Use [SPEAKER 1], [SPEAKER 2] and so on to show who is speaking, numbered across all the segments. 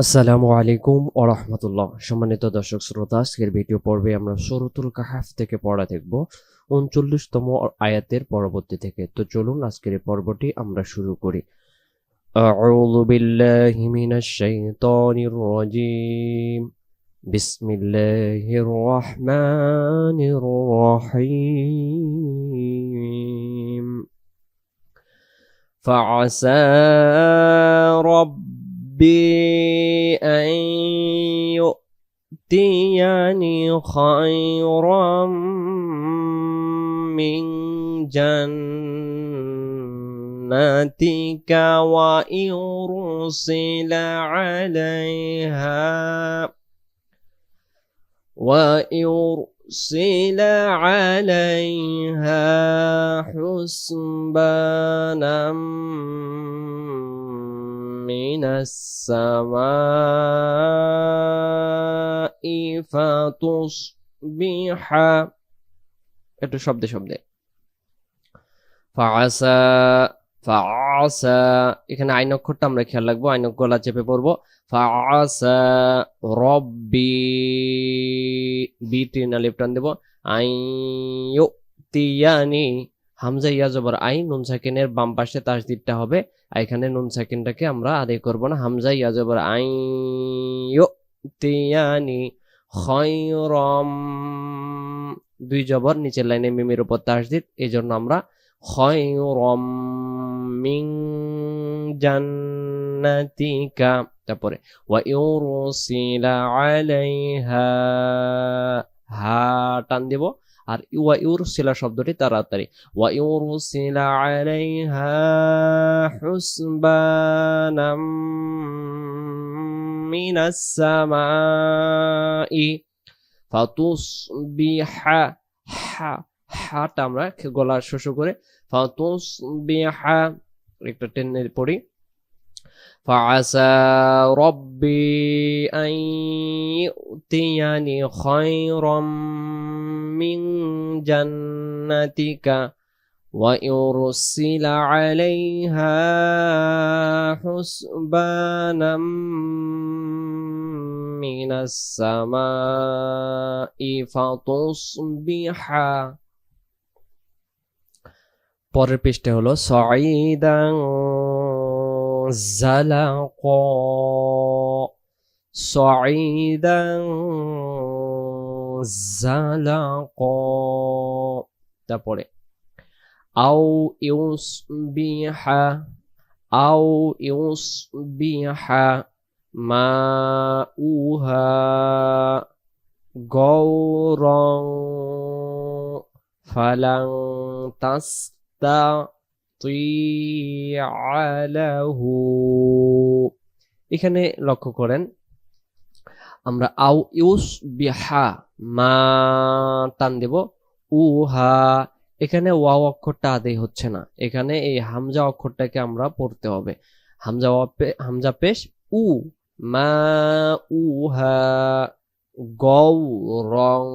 [SPEAKER 1] আসসালামু আলাইকুম ও রহমতুল্লাহ সম্মানিত দর্শক শ্রোতা আজকের ভিডিও পর্বে আমরা সূরাতুল কাহাফ থেকে পড়া দেখব উনচল্লিশতম আয়াতের পরবর্তী থেকে তো চলুন আজকের এই পর্বটি আমরা শুরু করি أعوذ بالله من الشيطان الرجيم بسم الله الرحمن الرحيم فعسى ربي أن يؤتيني خيرا من جنتك ويرسل عليها ويرسل عليها حسبانا من السماء فتصبح একটু শব্দে শব্দে ফাআসা ফাআসা এখানে আইন অক্ষরটা আমরা খেয়াল রাখব, আইন গলা চেপে পড়ব। ফাআসা রব্বি বি টিন আলিফ টান দেবো। আইয়ু তিয়ানি হামজা ইয়া জবর আই, নুন সাকিনের বাম পাশে তাসদিদটা হবে। এখানে নুন সাকিনটাকে আমরা আদায় করব না। হামজা ইয়া জবর আইয়ু তিয়ানি খয়রম দুই জবর নিচের লাইনে মিমের উপর তাসদিদ এই জন্য আমরা খয়রম মিং জান্নাতিকা তারপরে ওয়া ইউরসিলা আলাইহা হা টান দেব আর ওয়া ইউরসিলা শব্দটি তাড়াতাড়ি ওয়া ইউরসিলা আলাইহা হুসবানাম মিনাস সামাই ফাতুসবিহা হা হাটা আমরা গলা শোষ করে ফাতুসবিহা একটা টেনের পড়ি فعسى ربي أن يؤتيني خيرا من جنتك ويرسل عليها حسبانا من السماء فتصبح পরের পৃষ্ঠে হলো সঈদাং জালাক সঈদাং জালাক তারপরে, আও ইউসবিহা আও ইউসবিহা মাউহা গৌরং ফালাং এখানে লক্ষ্য করেন, আমরা আউ ইউস বিহা মা টান দেব, উহা। এখানে ওয়াও অক্ষরটা আদেই হচ্ছে না। এখানে এই হামজা অক্ষরটাকে আমরা পড়তে হবে। হামজা হামজা পেশ, উ, মা, উহা। গৌ রং,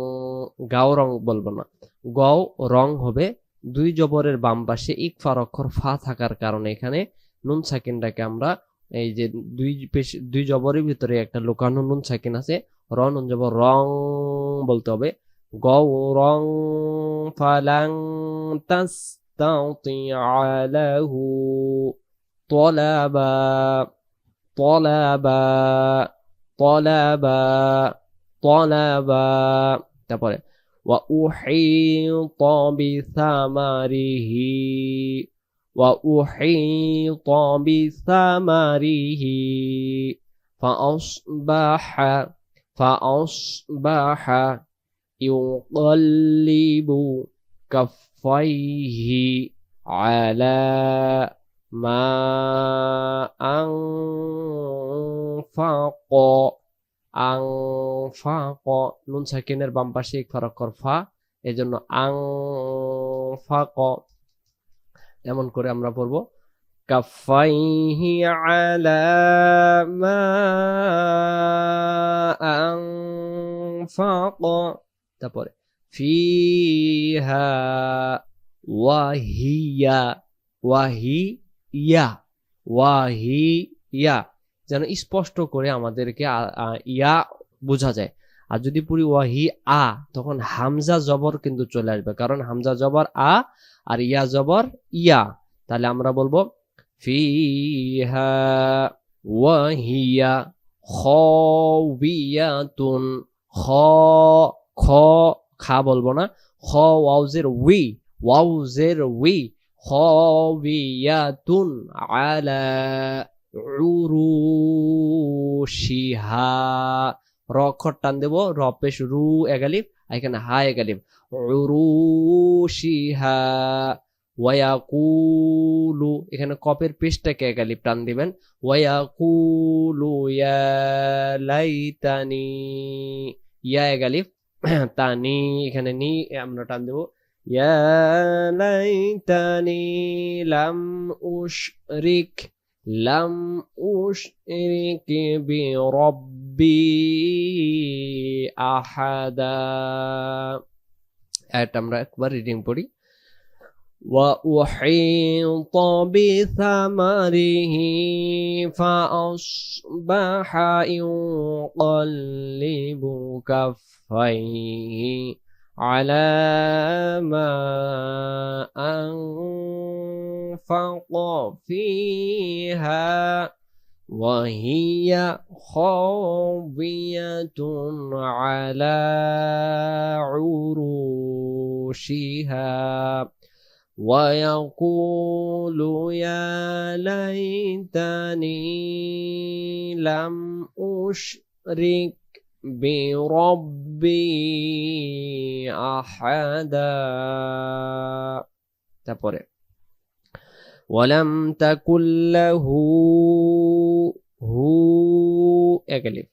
[SPEAKER 1] গাও রং বলব না। গও, রং হবে দুই জবরের বাম পাশে ইকফার অক্ষর ফা থাকার কারণে এখানে নুন সাকিনটাকে আমরা এই যে দুই পেশ দুই জবরের ভিতরে একটা লুকানো নুন সাকিন আছে র নুন জবর রং বলতে হবে গৌ রং ফালাং তাস্তাতিআলাহু طلبا طلبا طلبا طلبا তারপরে وأحيط بثمره وأحيط بثمره فأصبح فأصبح يقلب كفيه على ما أنفق. আং ফা ক, নুন সাকিনের বাম পাশে এক ফারাক্কর ফা। এই জন্য আং ফা ক, এমন করে আমরা পড়ব। কাফাইহি আলা মা ক, তারপরে ফিহা ওয়াহিয়া ওয়াহিয়া ওয়াহিয়া। যেন স্পষ্ট করে আমাদেরকে ইয়া বোঝা যায়। আর যদি পুরি ওয়াহি আ, তখন হামজা জবর কিন্তু চলে আসবে। কারণ হামজা জবর আ, আর ইয়া জবর ইয়া। তাহলে আমরা বলব ওয়াহিয়া খ খ, খা বলব না। খ, ওয়াউজের উই ওয়াউজের উই। খাওয়িয়াতুন আলা উরুশিহা র খর টান দেব র পেশ রু এগালিফ এখানে হা এগালিফ উরুশিহা ওয়াকুলু এখানে কপের পেশটাকে এগালিফ টান দিবেন। ওয়াকুলু ইয়া লাইতানি। ইয়া এগালিফ তানি, এখানে নি আমরা টান দেব। ইয়া লাইতানি লাম উশরিক। লাম উশরিক বিরব্বি আহাদা এটা আমরা একবার রিডিং পড়ি وأحيط بثمره فأصبح يقلب كفيه على ما أنفق فيها وهي خاوية على عروشها. ويقول يا ليتني لم أشرك বিরব্বি আহাদা তারপরে ওয়ালাম তাকুল্লাহু হু একালিফ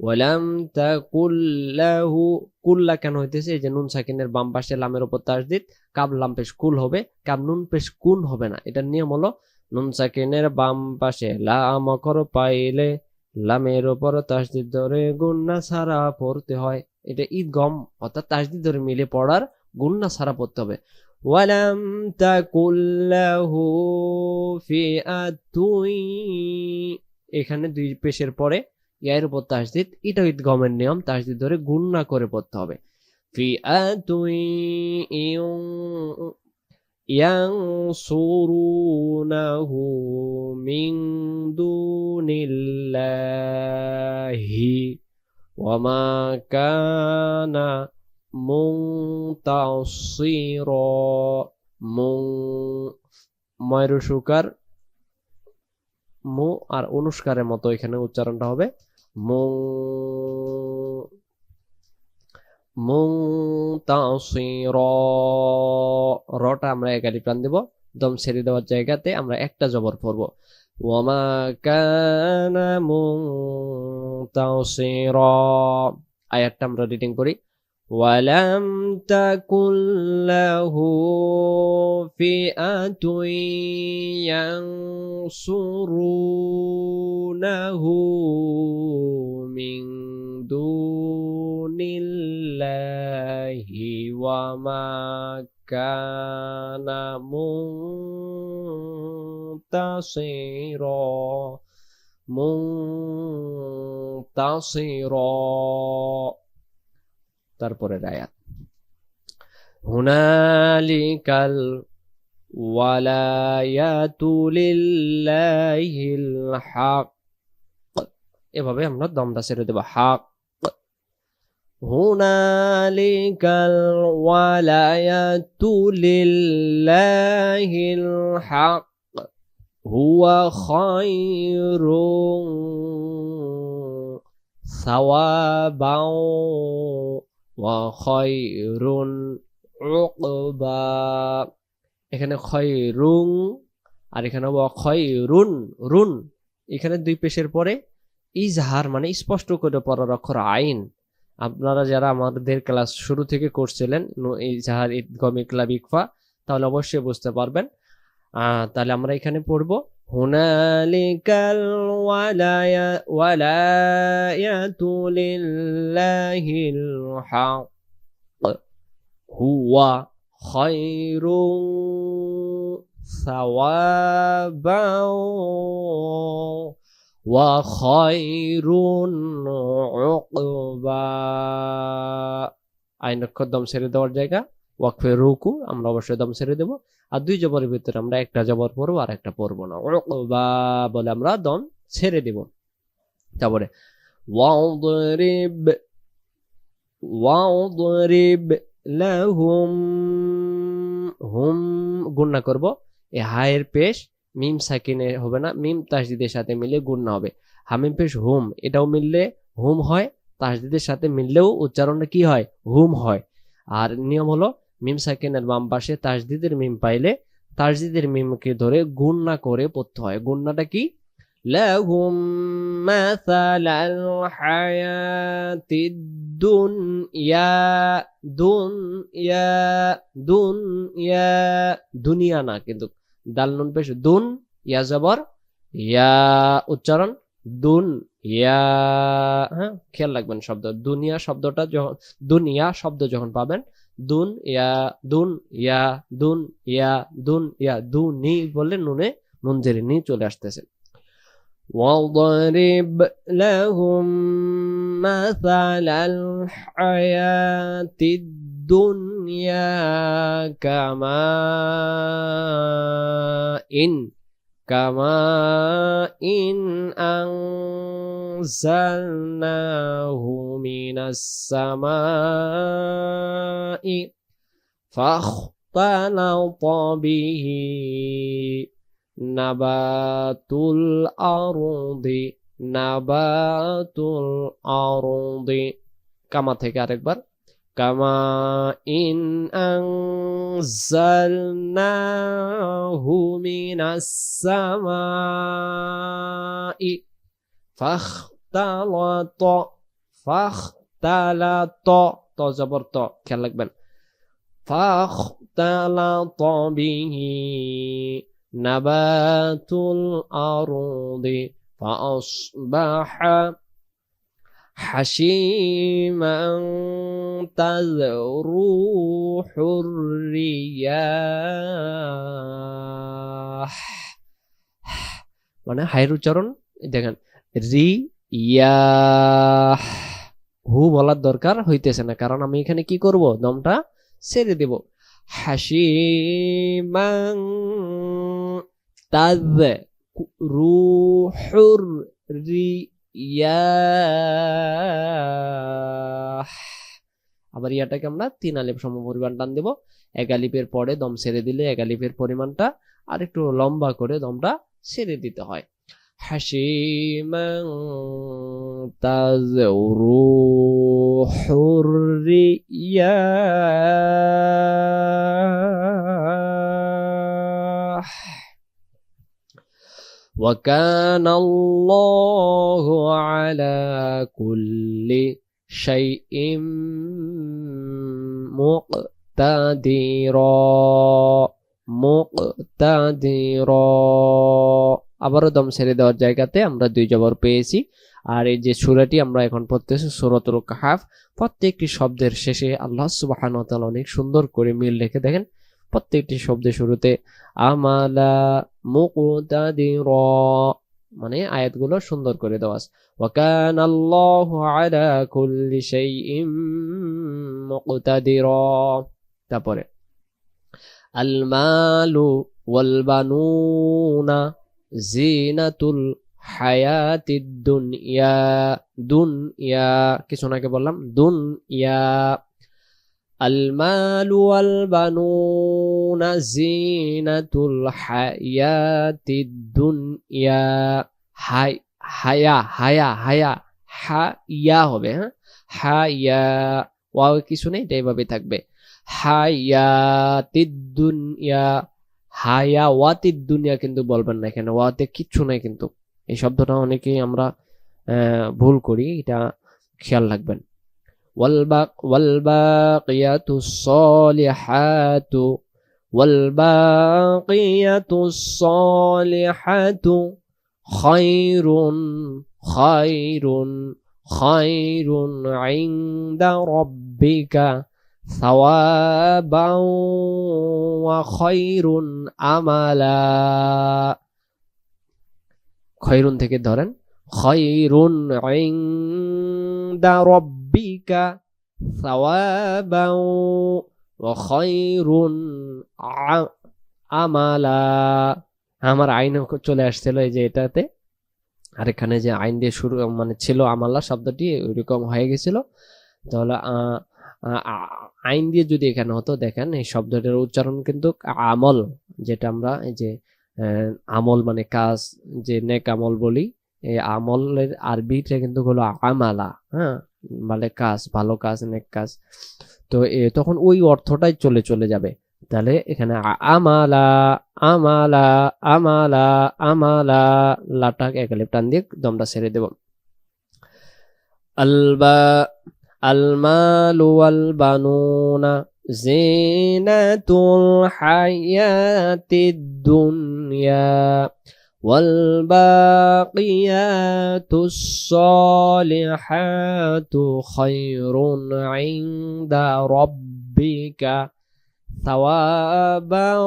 [SPEAKER 1] ওয়ালাম তাকুল্লাহু কুল্লা কেন হইতেছে? এই যে নুন সাকিনের বাম পাশে লামের উপর তাসদিদ, কাব লাম পেশ কুল হবে, কাব নুন পেশ কুন হবে না। এটার নিয়ম হলো, নুন সাকিনের বাম পাশে লাম অক্ষর পাইলে লামের উপর তাসদিদ ধরে গুন্না সারা পড়তে হয়। এটা ঈদ গম, অর্থাৎ তাসদিদ ধরে মিলে পড়ার গুন্না সারা পড়তে হবে। ওয়ালাম তাকুল্লাহু ফিআতুই। এখানে দুই পেশের পরে ইয়ার উপর তাসদিদ, এটা ঈদ গমের নিয়ম, তাসদিদ ধরে গুন্না করে পড়তে হবে। ফিআতুই ينصرونه من دون الله وما كان منتصرا من ময়ূরশুকার মু আর অনুষ্কারের মতো এখানে উচ্চারণটা হবে মু মুতাসির রটা আমরা একালি প্রাণ দেব। দম ছেড়ে দেওয়ার জায়গাতে আমরা একটা জবর পড়ব। ওয়ামা কানা মুতাসির আয়াতটা আমরা রিডিং করি। ولم تكن له فئة ينصرونه من دون الله وما كان منتصرا منتصرا তারপরের আয়াত। হুনালিকাল ওয়ালায়াতু লিল্লাহিল হক। এভাবে আমরা দমটা ছেড়ে দেব, হক। হুনালিকাল ওয়ালায়াতু লিল্লাহিল হক। হুয়া খায়রুন সাওয়াবাও উকবা এখানে খয়রুং আর এখানে খয়রুন রুন। এখানে দুই পেশের পরে ইজহার মানে স্পষ্ট করে পড়ার অক্ষর আইন। আপনারা যারা আমাদের ক্লাস শুরু থেকে করছিলেন ইজহার, ইদগম, ইকলাব, ইকফা, তাহলে অবশ্যই বুঝতে পারবেন। তাহলে আমরা এখানে পড়বো هنالك الولاية ولاية لله الحق هو خير ثوابا وخير عقبا আইন অক্ষর দম ছেড়ে দেওয়ার জায়গা ওয়াকফে রুকু, আমরা অবশ্যই দম ছেড়ে দেব। আর দুই জবরের ভিতরে আমরা একটা জবর পড়ব আর একটা পড়ব না। বা বলে আমরা দম ছেড়ে দেব। তারপরে, ওয়াদরিব ওয়াদরিব লাহুম, হুম গুণনা করব। এ হায়ের পেশ মিম সাকিনে হবে না, মিম তাসদিদের সাথে মিলে গুণনা হবে। হামিম পেশ হুম, এটাও মিললে হুম হয়, তাসদিদের সাথে মিললেও উচ্চারণটা কি হয়? হুম হয়। আর নিয়ম হলো মিম সাকিনের বাম পাশে তাসদিদের মিম পাইলে তাসদিদের মিমকে ধরে গুণনা করে পড়তে হয় গুণনাটা কি لهم مثل الحياة الدنيا দুনিয়া দুনিয়া দুনিয়া না কিন্তু দাল নুন পেশ দুন ইয়া জবর ইয়া উচ্চারণ দুন ইয়া হ্যাঁ খেয়াল রাখবেন শব্দ দুনিয়া শব্দটা যখন দুনিয়া শব্দ যখন পাবেন দুন ইয়া দুন ইয়া দুন ইয়া দুন ইয়া দু নি বললে নুনে নুন জেরে নি চলে আসতেছে واضرب لهم مثل الحياة الدنيا كماء كماء أنزلناه من السماء فاختلط به نبات الأرض نبات الأرض كما تكارك بر كما إن أنزلناه من السماء فاختلط فاختلط ত জবর ত খেয়াল রাখবেন ফাখতালাত বিহি نبات الأرض فأصبح حشيما تذروح الرياح মানে হাইর উচ্চারণ দেখেন রি ইয়াহ হু বলার দরকার হইতেছে না। কারণ আমি এখানে কি করব? দমটা ছেড়ে দেব। হাসিমাং তাজ রুহুর আবার ইয়াটাকে আমরা তিন আলিপ সম পরিমাণ টান দেব। এক আলিফের পরে দম ছেড়ে দিলে এক আলিফের পরিমাণটা আর একটু লম্বা করে দমটা ছেড়ে দিতে হয়। ممتاز وروح الرياح وكان الله على كل شيء مقتدرا مقتدرا আবারও দম ছেড়ে দেওয়ার জায়গাতে আমরা দুই জবর পেয়েছি। আর এই যে সুরাটি আমরা এখন পড়তেছি সুরতুল কাহাফ, প্রত্যেকটি শব্দের শেষে আল্লাহ সুবহানাহু ওয়া অনেক সুন্দর করে মিল রেখে দেখেন, প্রত্যেকটি শব্দের শুরুতে আমালা মুক্তাদিরা মানে আয়াতগুলো সুন্দর করে দেওয়া ওয়াকান আল্লাহু আলা কুল্লি শাইইন মুক্তাদিরা। তারপরে আল মালু ওয়াল বানুনা জিনাতুল হায়াতিদ দুনিয়া দুনিয়া কিছু আগে বললাম দুনিয়া المال والبنون زينة الحياة الدنيا হাই হায়া হায়া হায়া হাইয়া হবে হ্যাঁ হায়া ওয়াও কিছু নেই এটা এভাবে থাকবে হায়াতিদ দুনিয়া হায়া ওয়াতিদ দুনিয়া কিন্তু বলবেন না এখানে ওয়াতে কিচ্ছু নাই কিন্তু এই শব্দটা অনেকেই আমরা ভুল করি এটা খেয়াল রাখবেন والباق والباقيات الصالحات والباقيات الصالحات خير خير خير عند ربك ثوابا وخير আমালা খৈরুন থেকে ধরেন খৈরুন ইনদা রব্বিকা সাওয়াবাও ওয়া খৈরুন আ- আমালা আমার আইন চলে আসছিল এই যে এটাতে আর এখানে যে আইন দিয়ে শুরু মানে ছিল আমাল্লা শব্দটি ওইরকম হয়ে গেছিল তাহলে আ- আ- আ- আইন দিয়ে যদি এখানে হতো, দেখেন এই শব্দটার উচ্চারণ কিন্তু আমল, যেটা আমরা এই যে আমল মানে কাজ, যে নেক আমল বলি এই আমলের আরবিটা কিন্তু হলো আমালা হ্যাঁ? মানে কাজ, ভালো কাজ, নেক কাজ। তো তখন ওই অর্থটাই চলে চলে যাবে। তাহলে এখানে আমালা আমালা আমালা আমালা, লাটাক একালিপ টান দিয়ে দমটা ছেড়ে দেব। আলবা المال والبنون زينة الحياة الدنيا والباقيات الصالحات خير عند ربك ثوابا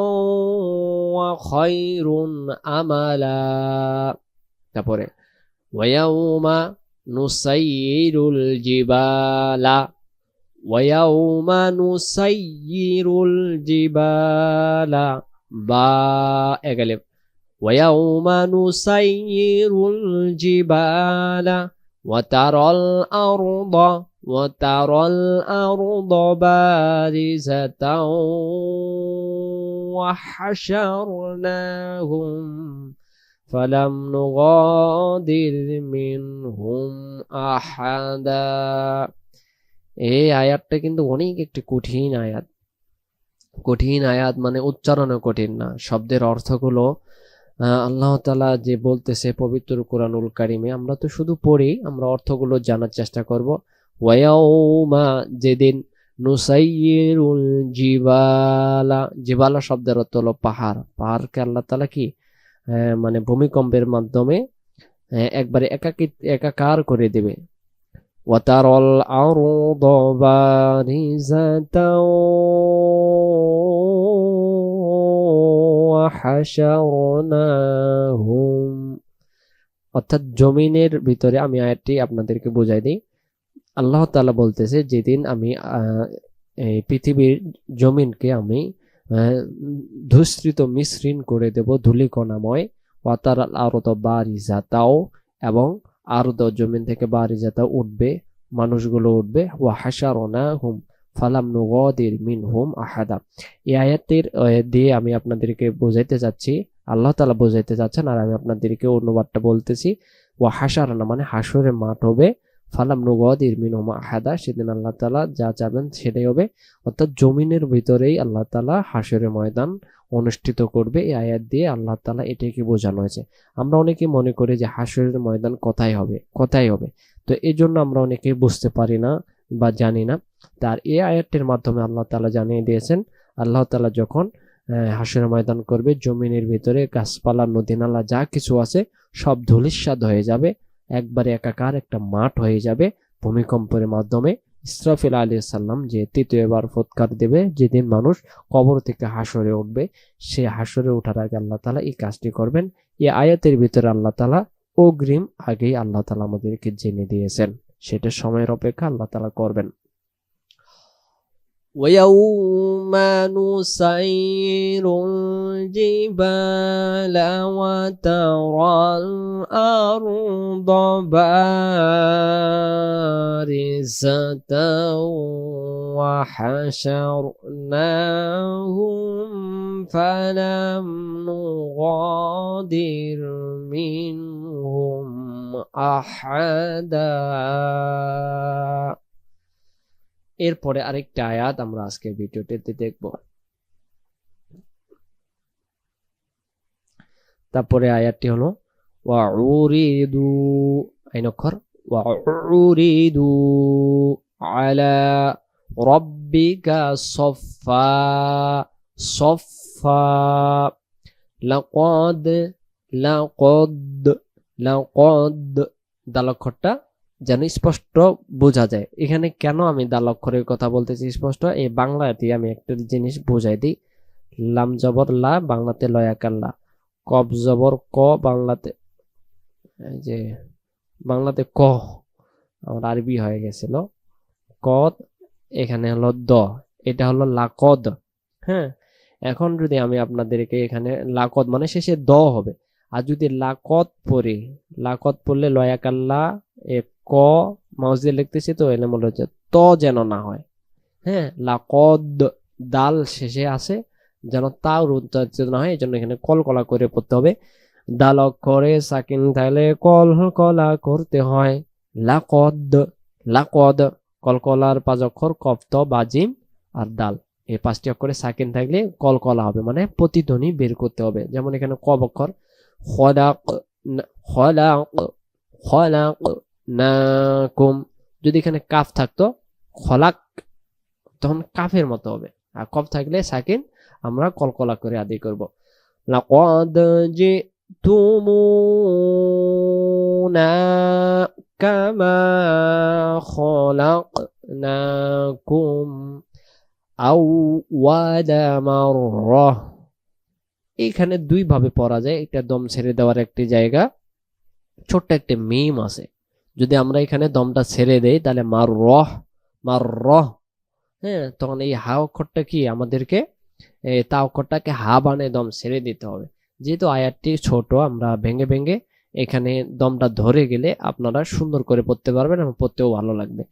[SPEAKER 1] وخير أملا تبوري ويوم نسير الجبال. ويوم نسير الجبال. با اغلب ويوم نسير الجبال. وترى الأرض وترى الأرض بارزة وحشرناهم. فلم نغادر منهم أحدا এই আয়াতটা কিন্তু অনেক একটি কঠিন আয়াত কঠিন আয়াত মানে উচ্চারণে কঠিন না শব্দের অর্থগুলো আহ, আল্লাহ তাআলা যে বলতেছে পবিত্র কোরআনুল কারিমে আমরা তো শুধু পড়ি আমরা অর্থগুলো জানার চেষ্টা করব ওয়ায়াউমা যেদিন নুসাইয়িরুল জিবালা জিবালা শব্দের অর্থ হলো পাহাড় পাহাড়কে আল্লাহ তাআলা কি আহ, মানে ভূমিকম্পের মাধ্যমে আহ, একবারে একাকি একাকার করে দেবে وترى الأرض بارزة وحشرناهم অর্থাৎ জমিনের ভিতরে আমি আয়াতটি আপনাদেরকে বোঝাই দিই আল্লাহ তাআলা বলতেছে যেদিন আমি আহ, এই পৃথিবীর জমিনকে আমি আহ, ধূসৃত মিশ্রিন করে দেব ধূলিকণাময় ওয়াতার আরত বারিজাতাও এবং আরদ জমিন থেকে বারিজাতা উঠবে, মানুষগুলো উঠবে, ওয়া হাসারনা হুম ফালাম নুগদির মিন হুম আহাদা। এই আয়াতের দিয়ে আমি আপনাদেরকে বোঝাইতে চাচ্ছি, আল্লাহ তালা বোঝাইতে চাচ্ছেন আর আমি আপনাদেরকে অনুবাদটা বলতেছি, ওয়া হাসারানা মানে হাসরের মাঠ হবে ফালাম নুগদির মিন হুম আহাদা সেদিন আল্লাহ তাআলা যা চাবেন সেটাই হবে। অর্থাৎ জমিনের ভিতরেই আল্লাহ তাআলা হাসরের ময়দান অনুষ্ঠিত করবে। এই আয়াত দিয়ে আল্লাহ তাআলা এটাকে বোঝানো হয়েছে। আমরা অনেকে মনে করি যে হাসরের ময়দান কোথায় হবে? কোথায় হবে? তো এই জন্য আমরা অনেকে বুঝতে পারি না বা জানি না। তার এই আয়াতটির মাধ্যমে আল্লাহ তালা জানিয়ে দিয়েছেন আল্লাহ তাআলা যখন আহ, হাসরের ময়দান করবে জমিনের ভিতরে গাছপালা নদী নালা যা কিছু আছে সব ধুলিস্বাদ হয়ে যাবে। একবারে একাকার একটা মাঠ হয়ে যাবে ভূমিকম্পের মাধ্যমে। ইসরাফিল আলী সাল্লাম যে তৃতীয়বার ফৎকার দেবে, যেদিন মানুষ কবর থেকে হাসরে উঠবে, সে হাসরে ওঠার আগে আল্লাহ তালা এই কাজটি করবেন। এই আয়াতের ভিতরে আল্লাহ তালা অগ্রিম আগেই আল্লাহ তালা আমাদেরকে জেনে দিয়েছেন। সেটা সময়ের অপেক্ষা আল্লাহ তালা করবেন। ويوم نسير الجبال وترى الأرض بارزة وحشرناهم فلم نغادر منهم أحدا. এরপরে আরেকটা আয়াত আমরা আজকের ভিডিওটিতে দেখব। তারপরে আয়াতটি হলো, ওয়াউরিদু আইন অক্ষর, ওয়াউরিদু আলা রব্বিকা সফা সফা লাকদ লাকদ লাকদ দালক্ষরটা যেন স্পষ্ট বোঝা যায়। এখানে কেন আমি দালক্ষরের কথা বলতেছি স্পষ্ট? এই বাংলাতে আমি একটা জিনিস বোঝাই দিই। লাম জবর লা, বাংলাতে লয়াকার লা। কব জবর ক, বাংলাতে যে, বাংলাতে ক, আমার আরবি হয়ে গেছিল। কদ, এখানে হলো দ, এটা হলো লাকদ। হ্যাঁ? এখন যদি আমি আপনাদেরকে এখানে লাকদ মানে শেষে দ হবে। আর যদি লাকত পড়ি লাকত পড়লে লয়াকাল্লা এ ক মাউস দিয়ে লিখতেছি তো এলে মনে হচ্ছে ত যেন না হয়। হ্যাঁ? লাকদ দাল শেষে আসে যেন তাও উচ্চারিত না হয় এই জন্য এখানে কলকলা করে পড়তে হবে। দাল অক্ষরে সাকিন থাকলে কল কলা করতে হয়। লাকদ লাকদ কলকলার পাঁচ অক্ষর কপ্ত বাজিম আর দাল। এই পাঁচটি অক্ষরে সাকিন থাকলে কলকলা হবে মানে প্রতিধ্বনি বের করতে হবে। যেমন এখানে কব অক্ষর খলাক খলাক খলাক নাকুম যদি এখানে কাফ থাকতো, খলাক তখন কাফের মতো হবে। আর কফ থাকলে সাকিন আমরা কলকলা করে আদি করব। লাকাদ জিতুমুনা কামা খলাকনাকুম আউওয়ালা মাররাহ। এখানে দুই ভাবে পড়া যায়। এটা দম ছেড়ে দেওয়ার একটি জায়গা, ছোট্ট একটা মিম আছে। যদি আমরা এখানে দমটা ছেড়ে দেই, তাহলে মার রহ মার রহ। হ্যাঁ তখন এই হা অক্ষরটা কি? আমাদেরকে তা অক্ষরটাকে হা বানে দম ছেড়ে দিতে হবে। যেহেতু আয়ারটি ছোট, আমরা ভেঙে ভেঙে এখানে দমটা ধরে গেলে আপনারা সুন্দর করে পড়তে পারবেন এবং পড়তেও ভালো লাগবে।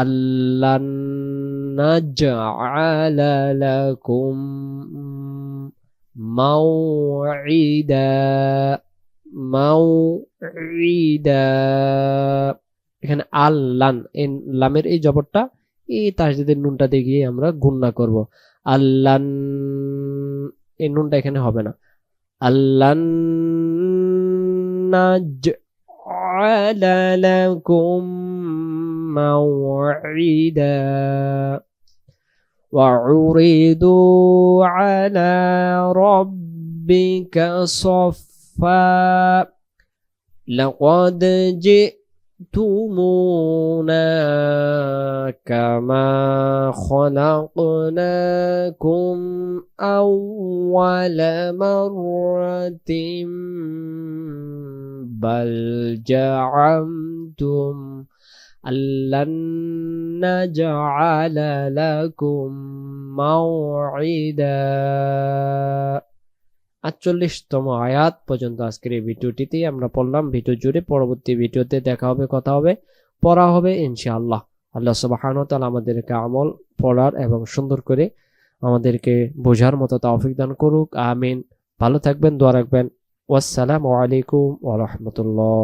[SPEAKER 1] আল্লাহ مرة بل زعمتم أن لن نجعل لكم موعدا موعدا এখানে আল্লান এই লামের এই জবরটা এই তাসদিদের নুনটা দিয়ে গিয়ে আমরা গুণনা করব আল্লান এই নুনটা এখানে হবে না আল্লান جعل لكم موعدا. وعرضوا على ربك صفا. لقد جئت جئتمونا كما خلقناكم أول مرة بل زعمتم أن لن نجعل لكم موعدا. আটচল্লিশতম আয়াত পর্যন্ত আজকের এই ভিডিওটিতে আমরা পড়লাম। ভিডিও জুড়ে পরবর্তী ভিডিওতে দেখা হবে, কথা হবে, পড়া হবে ইনশাআল্লাহ। আল্লাহ সুবাহান তাআলা আমাদেরকে আমল পড়ার এবং সুন্দর করে আমাদেরকে বোঝার মতো তৌফিক দান করুক। আমিন। ভালো থাকবেন, দোয়া রাখবেন। ওয়াসসালামু আলাইকুম ওয়া রাহমাতুল্লাহ।